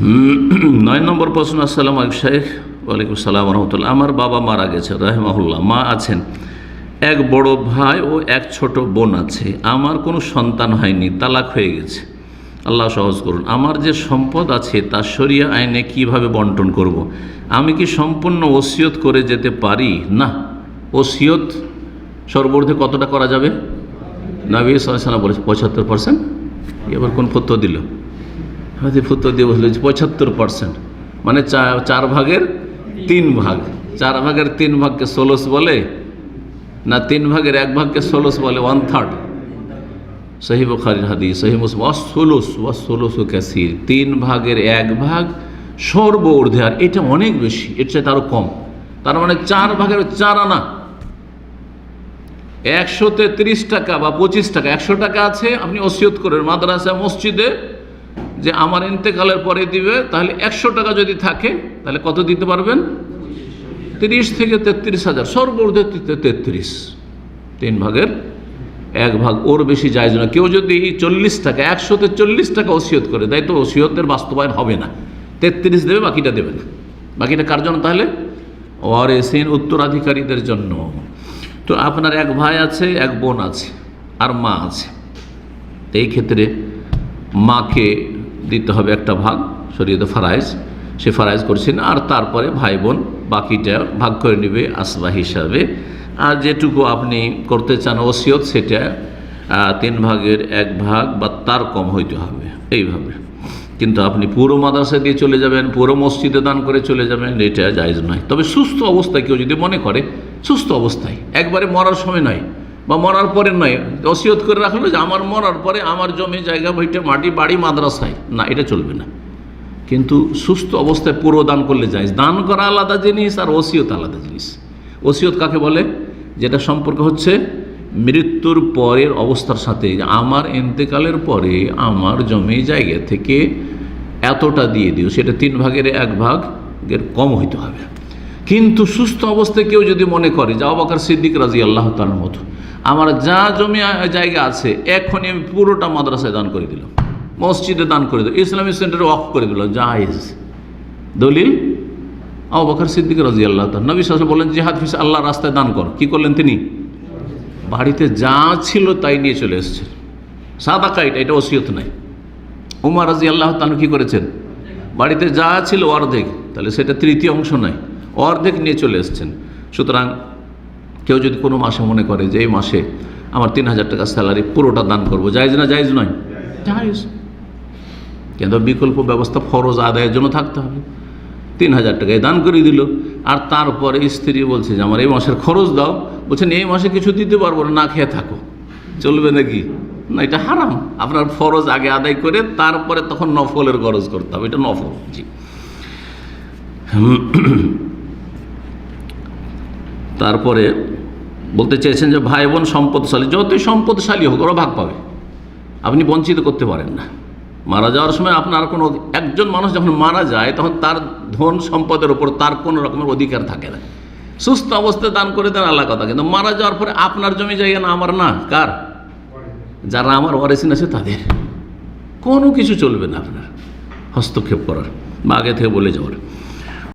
নয় নম্বর প্রশ্ন, আসসালাম আলিক শেখ ওয়ালাইকুম সালাম রহমতুল্লাহ আমার বাবা মারা গেছে, রাহমাহুল্লাহ। মা আছেন। এক বড় ভাই ও এক ছোট বোন আছে। আমার কোনো সন্তান হয়নি, তালাক হয়ে গেছে। আল্লাহ সহজ করুন। আমার যে সম্পদ আছে, তা শরিয়া আইনে কীভাবে বন্টন করব। আমি কি সম্পূর্ণ ওসিয়ত করে যেতে পারি? না। ওসিয়ত সর্বর্ধে কতটা করা যাবে? নবী সাল্লাম বলেছে, পঁচাত্তর পার্সেন্ট এবার কোন ফত্য দিল? হয়তো ফুতো দিয়ে বসল পঁচাত্তর পার্সেন্ট মানে চার ভাগের তিন ভাগ। চার ভাগের তিন ভাগকে ষোলোশ বলে না তিন ভাগের এক ভাগকে ষোলোশ বলে ওয়ান থার্ড সহি বখারির হাদি সহি মুসলিম। ওয়াসোলস ও ক্যাসির তিন ভাগের এক ভাগ সর্ব ঊর্ধ্বে। আর এটা অনেক বেশি, এর চাইতে আরও কম। তার মানে চার ভাগের চার আনা। একশোতে তিরিশ টাকা বা পঁচিশ টাকা। একশো টাকা আছে, আপনি ওসিয়ত করেন। মাদ্রাসা, মসজিদে যে আমার ইন্তেকালের পরে দিবে, তাহলে একশো টাকা যদি থাকে, তাহলে কত দিতে পারবেন? তিরিশ থেকে তেত্রিশ হাজার, সর্বর্ধে তেত্রিশ। তিন ভাগের এক ভাগ, ওর বেশি যায় না। কেউ যদি চল্লিশ টাকা, একশোতে চল্লিশ টাকা ওসিয়ত করে দেয় তো ওসিয়তের বাস্তবায়ন হবে না। তেত্রিশ দেবে, বাকিটা দেবে না। বাকিটা কার জন্য তাহলে? ওর এসেন উত্তরাধিকারীদের জন্য। তো আপনার এক ভাই আছে, এক বোন আছে, আর মা আছে। এই ক্ষেত্রে মাকে দিতে হবে একটা ভাগ, শরীয়তে ফারাইজ। সে ফারাইজ করছেন আর তারপরে ভাই বোন বাকিটা ভাগ করে নেবে আসবা হিসাবে। আর যেটুকু আপনি করতে চান ওসিয়ত, সেটা তিন ভাগের এক ভাগ বা তার কম হইতে হবে, এইভাবে। কিন্তু আপনি পুরো মাদ্রাসা দিয়ে চলে যাবেন, পুরো মসজিদে দান করে চলে যাবেন, এটা জায়জ নয়। তবে সুস্থ অবস্থায় কেউ যদি মনে করে, সুস্থ অবস্থায়, একবারে মরার সময় নয়। বা মরার পরে নয় ওসিয়ত করে রাখল যে আমার মরার পরে আমার জমি, জায়গা, বইটা, মাটি, বাড়ি, মাদ্রাসায়। না, এটা চলবে না। কিন্তু সুস্থ অবস্থায় পুরো দান করলে যায়। দান করা আলাদা জিনিস আর ওসিয়ত আলাদা জিনিস। ওসিয়ত কাকে বলে? যেটা সম্পর্ক হচ্ছে মৃত্যুর পরের অবস্থার সাথে। আমার এন্তেকালের পরে আমার জমি, জায়গা থেকে এতটা দিয়ে দিও, সেটা তিন ভাগের এক ভাগের কম হইতে হবে। কিন্তু সুস্থ অবস্থায় কেউ যদি মনে করে যে অবাকার সিদ্দিক রাজি আল্লাহ তার মতো, আমার যা জমি জায়গা আছে, এখনই আমি পুরোটা মাদ্রাসায় দান করে দিলাম। মসজিদে দান করে দিল ইসলামিক সেন্টারে অফ করে দিলাম জায়েজ দলিল? অবাকার সিদ্দিক রাজি আল্লাহ নবী সাল বললেন জিহাদ ফিস আল্লাহ রাস্তায় দান কর। কি করলেন তিনি? বাড়িতে যা ছিল তাই নিয়ে চলে এসেছেন সাদা কাইট এটা ওসিয়ত নাই। উমার রাজি আল্লাহ তানু কী করেছেন? বাড়িতে যা ছিল অর্ধেক, তাহলে সেটা তৃতীয় অংশ নয় অর্ধেক নিয়ে চলে এসছেন। সুতরাং কেউ যদি কোনো মাসে মনে করে যে এই মাসে আমার তিন হাজার টাকা স্যালারি পুরোটা দান করব জায়জ না জায়জ নয়? জায়জ। কিন্তু বিকল্প ব্যবস্থা ফরজ আদায়ের জন্য থাকতে হবে। তিন হাজার টাকায় দান করে দিল। আর তারপরে স্ত্রী বলছে যে আমার এই মাসের খরচ দাও। বলছেন এই মাসে কিছু দিতে পারব না না খেয়ে থাকো। চলবে নাকি? না এটা হারাম। আপনার ফরজ আগে আদায় করে তারপরে তখন নফলের খরচ করতে হবে। এটা নফল। জি। তারপরে বলতে চেয়েছেন যে ভাই বোন সম্পদশালী, যতই সম্পদশালী হোক ওরা ভাগ পাবে। আপনি বঞ্চিত করতে পারেন না। মারা যাওয়ার সময় আপনার কোনো, একজন মানুষ যখন মারা যায়, তখন তার ধন সম্পদের ওপর তার কোনো রকমের অধিকার থাকে না। সুস্থ অবস্থায় দান করে দেন আল্লাহ কথা, কিন্তু মারা যাওয়ার পরে আপনার জমি জায়গা না, আমার না, কার? যারা আমার ওয়ারেসিন আছে তাদের। কোনো কিছু চলবে না আপনার, হস্তক্ষেপ করার, বা আগে থেকে বলে যাওয়ার।